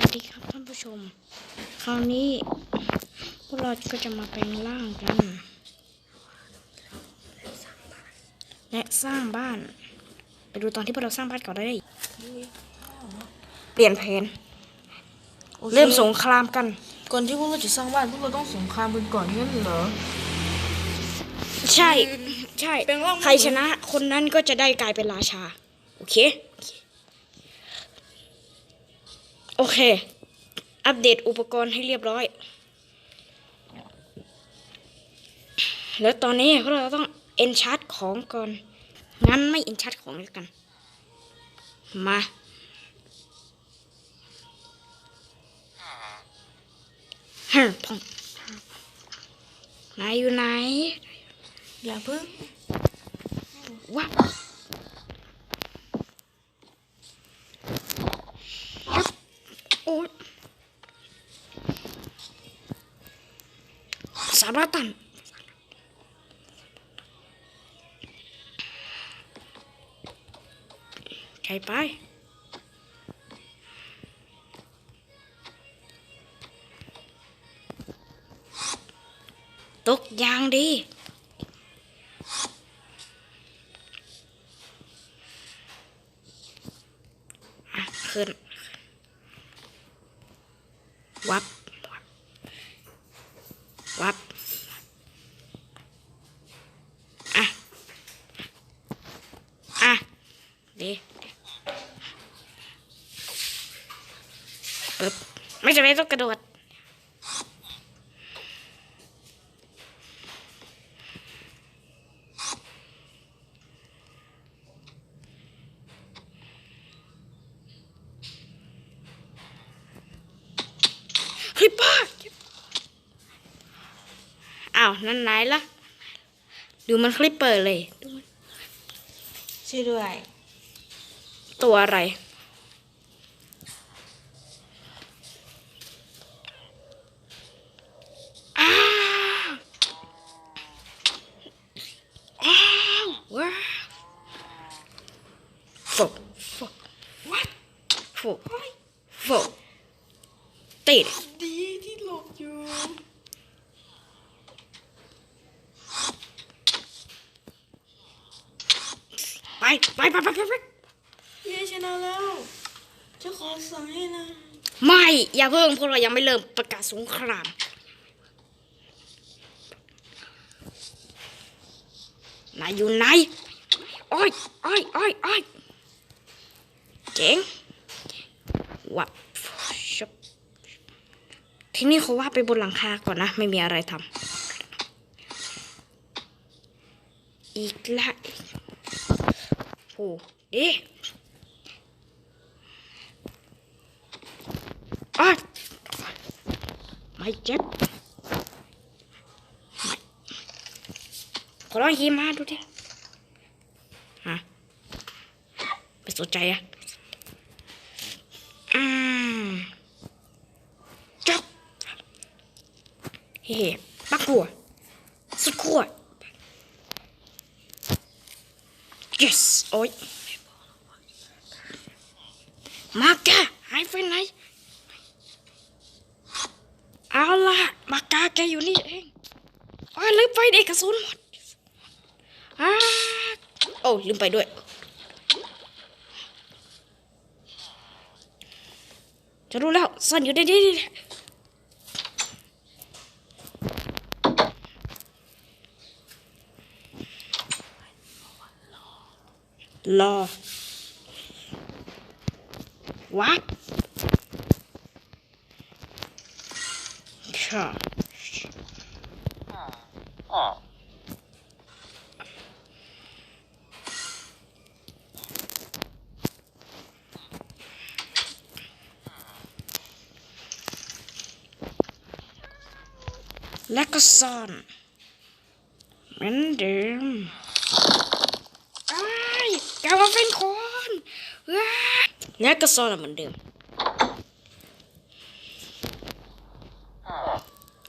วัสดีครับท่านผู้ชม คราวนี้พวกเราก็จะมาแปลงร่างกัน และสร้างบ้าน ไปดูตอนที่พวกเราสร้างบ้านก่อนได้เปลี่ยนแผน เริ่มสงครามกัน ก่อนที่พวกเราจะสร้างบ้านพวกเราต้องสงครามกันก่อนงั้นเหรอ ใช่ ใช่แปลงร่างใครชนะคนนั้นก็จะได้กลายเป็นราชา โอเค โอเค อัปเดตอุปกรณ์ให้เรียบร้อย แล้วตอนนี้พวกเราต้องเอนชาร์ตของก่อน งั้นไม่เอนชาร์ตของแล้วกัน มาฮึพองนายอยู่ไหน อย่าเพิ่งว้า สาระตันใช่ไปตกยางดีอะขึ้น วับ วับ อะ อะ ดีปึ๊บไม่จำเป็นต้องกระโดดเฮ้ยป้าอ้าว นั่นไหนล่ะ ดูมันคลิปเปิดเลย ดูมันช่วยด้วย ตัวอะไราวอ้าวว้าวฟกฟก What ฟกฟกติด ดีที่หลบอยู่ ไป ไปไปไปไป เย้ชนะแล้ว จะขอสั่งให้นะ ไม่ อย่าเพิ่งพวกเรายังไม่เริ่มประกาศสงคราม นายอยู่ไหนอ้อยอ้อยอ้อยอ้อยเจ๋งวับชบทีนี้เขาว่าไปบนหลังคาก่อนนะ ไม่มีอะไรทำอีกละโอ้เอ๊ะอ้อย ไม่เจ็บขอลองยีมาดูดิฮะไม่สนใจอะอืมจบเฮ้ปักหัวสุดขั้ว yes โอ้ยมาแกหายไปไหน เอาล่ะมากาแกอยู่นี่เองโอ้ยลืมไปเด็กกระสุนหมดอ้าโอ้ลืมไปด้วยจะรู้แล้วซ่อนอยู่ในนี้นี่แหละรอวัด ค่ะและก็ซ่อนเหมือนเดิมไอ้ายกลับมาเป็นคนว้ายและก็ซ่อนเหมือนเดิม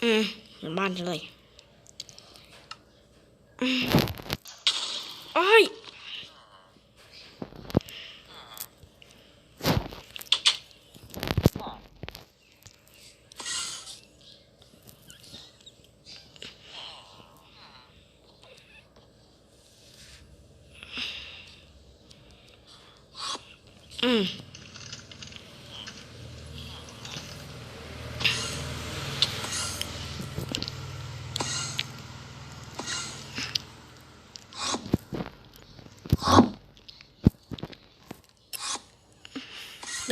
อืมเหมือนบ้านเลยโอ้ยอืม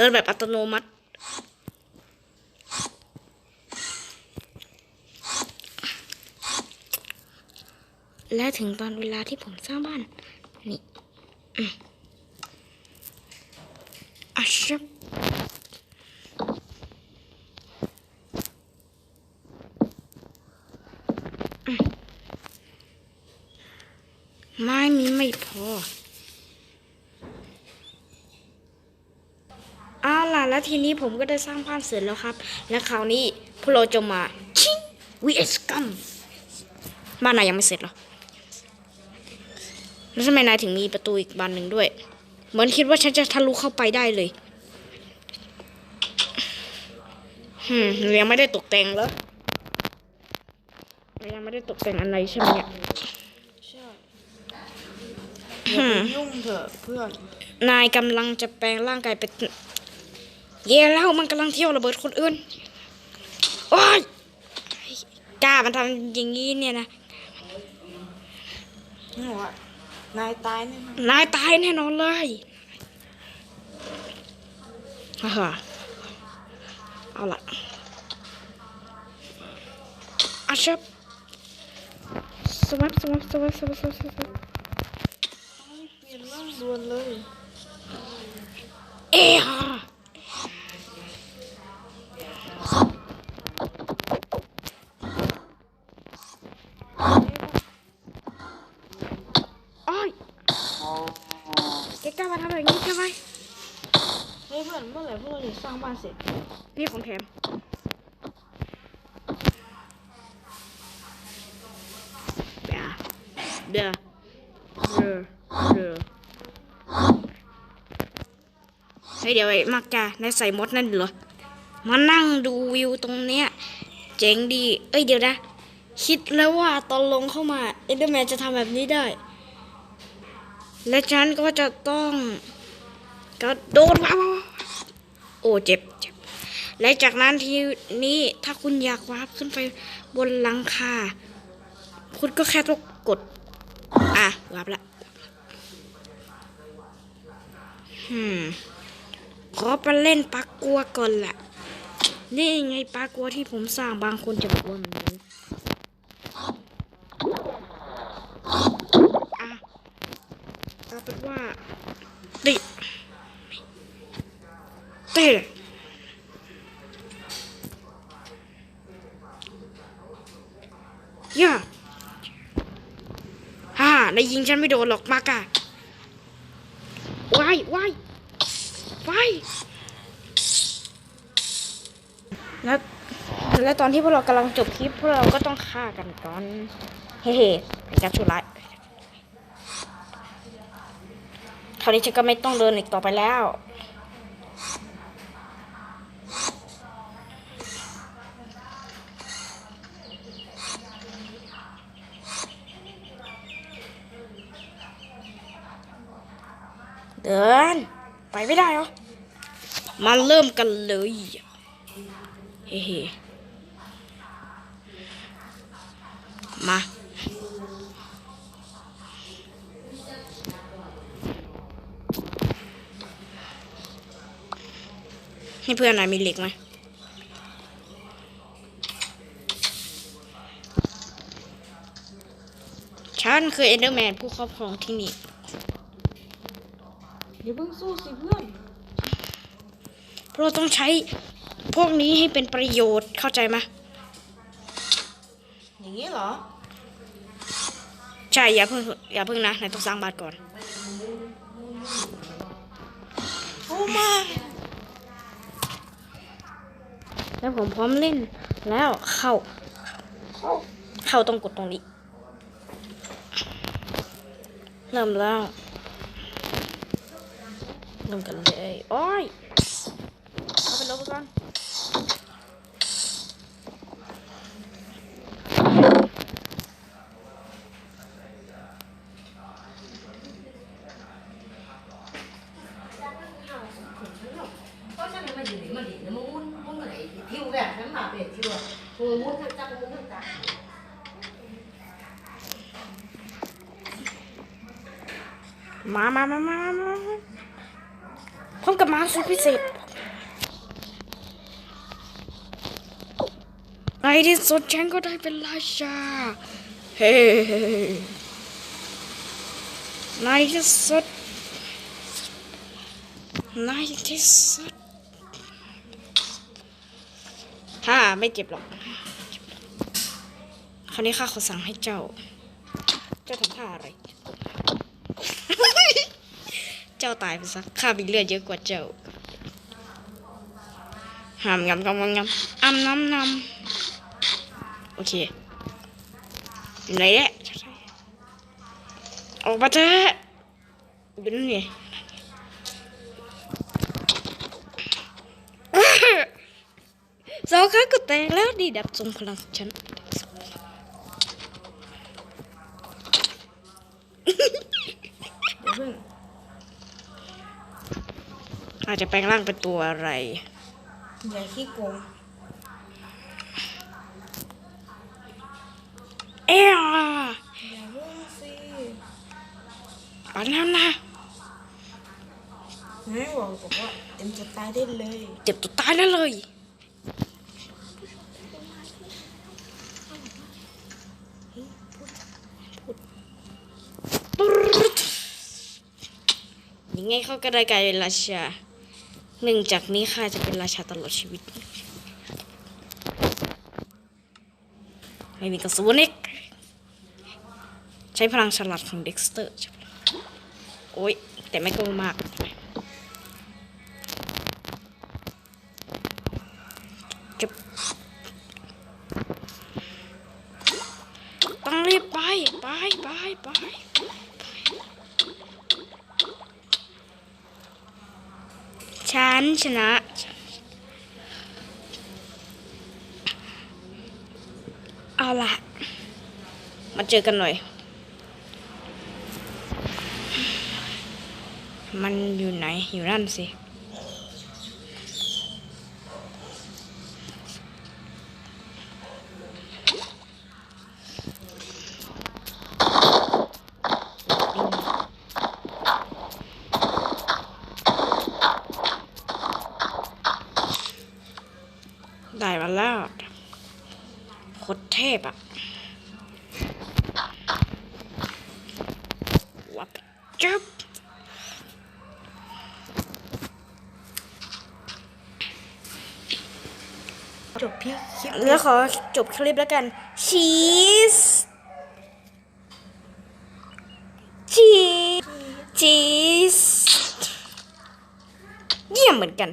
ดินแบบอัตโนมัติ และถึงตอนเวลาที่ผมสร้างบ้าน นี่อาชับไม้มีไม่พอ เอา ล่ะ แล้วทีนี้ผมก็ได้สร้างบ้านเสร็จแล้วครับ และคราวนี้พวกเราจะมาชิงวีเอสกันบ้านนายยังไม่เสร็จเหรอแล้วทำไมนายถึงมีประตูอีกบานหนึ่งด้วย เหมือนคิดว่าฉันจะทะลุเข้าไปได้เลยหืมหนูยังไม่ได้ตกแต่งแล้วหนูยังไม่ได้ตกแต่งอะไรใช่ไหมเนี่ยใช่อย่าไปยุ่งเถอะเพื่อน นายกำลังจะแปลงร่างกายเป็น เย่แล้วมันกำลังเที่ยวระเบิดคนอื่น โอ้ยกล้ามันทำอย่างนี้เนี่ยนะนี่หรอนายตายแน่นอนนายตายแน่นอนเลยฮ่าฮ่าเอาละอาชับสวัสดีสวัสดีสวัสดีสวัสดีสวัสดีสวัสดีเปลี่ยนร่างด่วนเลย เอ้ฮ่าโอ้ย แกกล้ามาทำแบบนี้ใช่ไหมเฮ้ยเพื่อนเมื่อไหร่พวกเราจะสร้างบ้านเสร็จนี่ของแถมเดี๋ยวเดี๋ยวเดี๋ยวเดี๋ยวเฮ้ยเดี๋ยวไอ้มากจ้านายใส่มดนั่นเหรอ มานั่งดูวิวตรงเนี้ย เจ๋งดี เอ้ยเดี๋ยวนะ คิดแล้วว่าตอนลงเข้ามาเอ็นเดอร์แมนจะทำแบบนี้ได้ และฉันก็จะต้องกระโดดว้าวว้าวโอ้เจ็บเจ็บ และจากนั้นทีนี้ถ้าคุณอยากวาร์ปขึ้นไปบนหลังคา คุณก็แค่ต้องกด อะวาร์ปละหืมขอไปเล่นปลากกัวก่อนแหละนี่ไงปลากกัวที่ผมสร้างบางคนจะบอกว่ามันรู้อะ เป็นว่าติเต้ย่าฮ่านายยิงฉันไม่โดนหรอกมากะว้ายว้ายว้ายแล้วแล้วตอนที่พวกเรากำลังจบคลิปพวกเราก็ต้องฆ่ากันก่อน เฮ้ๆเป็นการชั่วร้าย คราวนี้ฉันก็ไม่ต้องเดินอีกต่อไปแล้ว เดิน ไปไม่ได้เหรอ มาเริ่มกันเลย เฮ้ๆมา ให้เพื่อนนายมีเหล็กไหมฉันคือเอนเดอร์แมนผู้ครอบครองที่นี่อย่าเพิ่งสู้สิเพื่อน เราต้องใช้พวกนี้ให้เป็นประโยชน์เข้าใจไหมอย่างนี้เหรอ ใช่อย่าเพิ่งอย่าเพิ่งนะนายต้องสร้างบ้านก่อน โอ้มา แล้วผมพร้อมเล่นแล้วเข้า เข้าต้องกดตรงนี้ เริ่มแล้วเริ่มกันเลย โอ้ยเอาไปลบก่อน มามามามามาพร้อมกับมาสุดพิเศษในที่สุดฉันก็ได้เป็นราชา เฮ้ในที่สุดในที่สุดฮ่าไม่เจ็บหรอก คราวนี้ข้าขอสั่งให้เจ้า เจ้าทำท่าอะไร จ้าตายไปซะข้ามีเลือดเยอะกว่าเจ้าหามงำงำงำงำอำน้ำน้ำโอเคอยู่ไหนเนี่ยออกมาเถอะอยู่นั่ไงสองครั้งก็แตกแล้วดีดับทรงพลังของฉัน เดี๋ยวเพิ่ง อาจจะแปลงร่างเป็นตัวอะไรอย่าขี้โกงเอ้ยอย่าเพิ่งสิปันแล้วนะไม่บอกบอกว่าเต็มจะตายได้เลย เจ็บตัวตายแล้วเลยยังไงเขาก็ได้กลายเป็นราชา หนึ่งจากนี้ข้าจะเป็นราชาตลอดชีวิต ไม่มีกระสุนอีก ใช้พลังฉลาดของเด็กสเตอร์ โอ้ย แต่ไม่ก็มากจะต้องรีบไป ไป ไป ไปฉัน ชนะ เอาละมาเจอกันหน่อย มันอยู่ไหน อยู่นั่นสิ ได้มาแล้วโคตรเท พอะวับจับจบพี่คลิปแล้วขอจบคลิปแล้วกันชีสชีสชีสเยี่ยมเหมือนกัน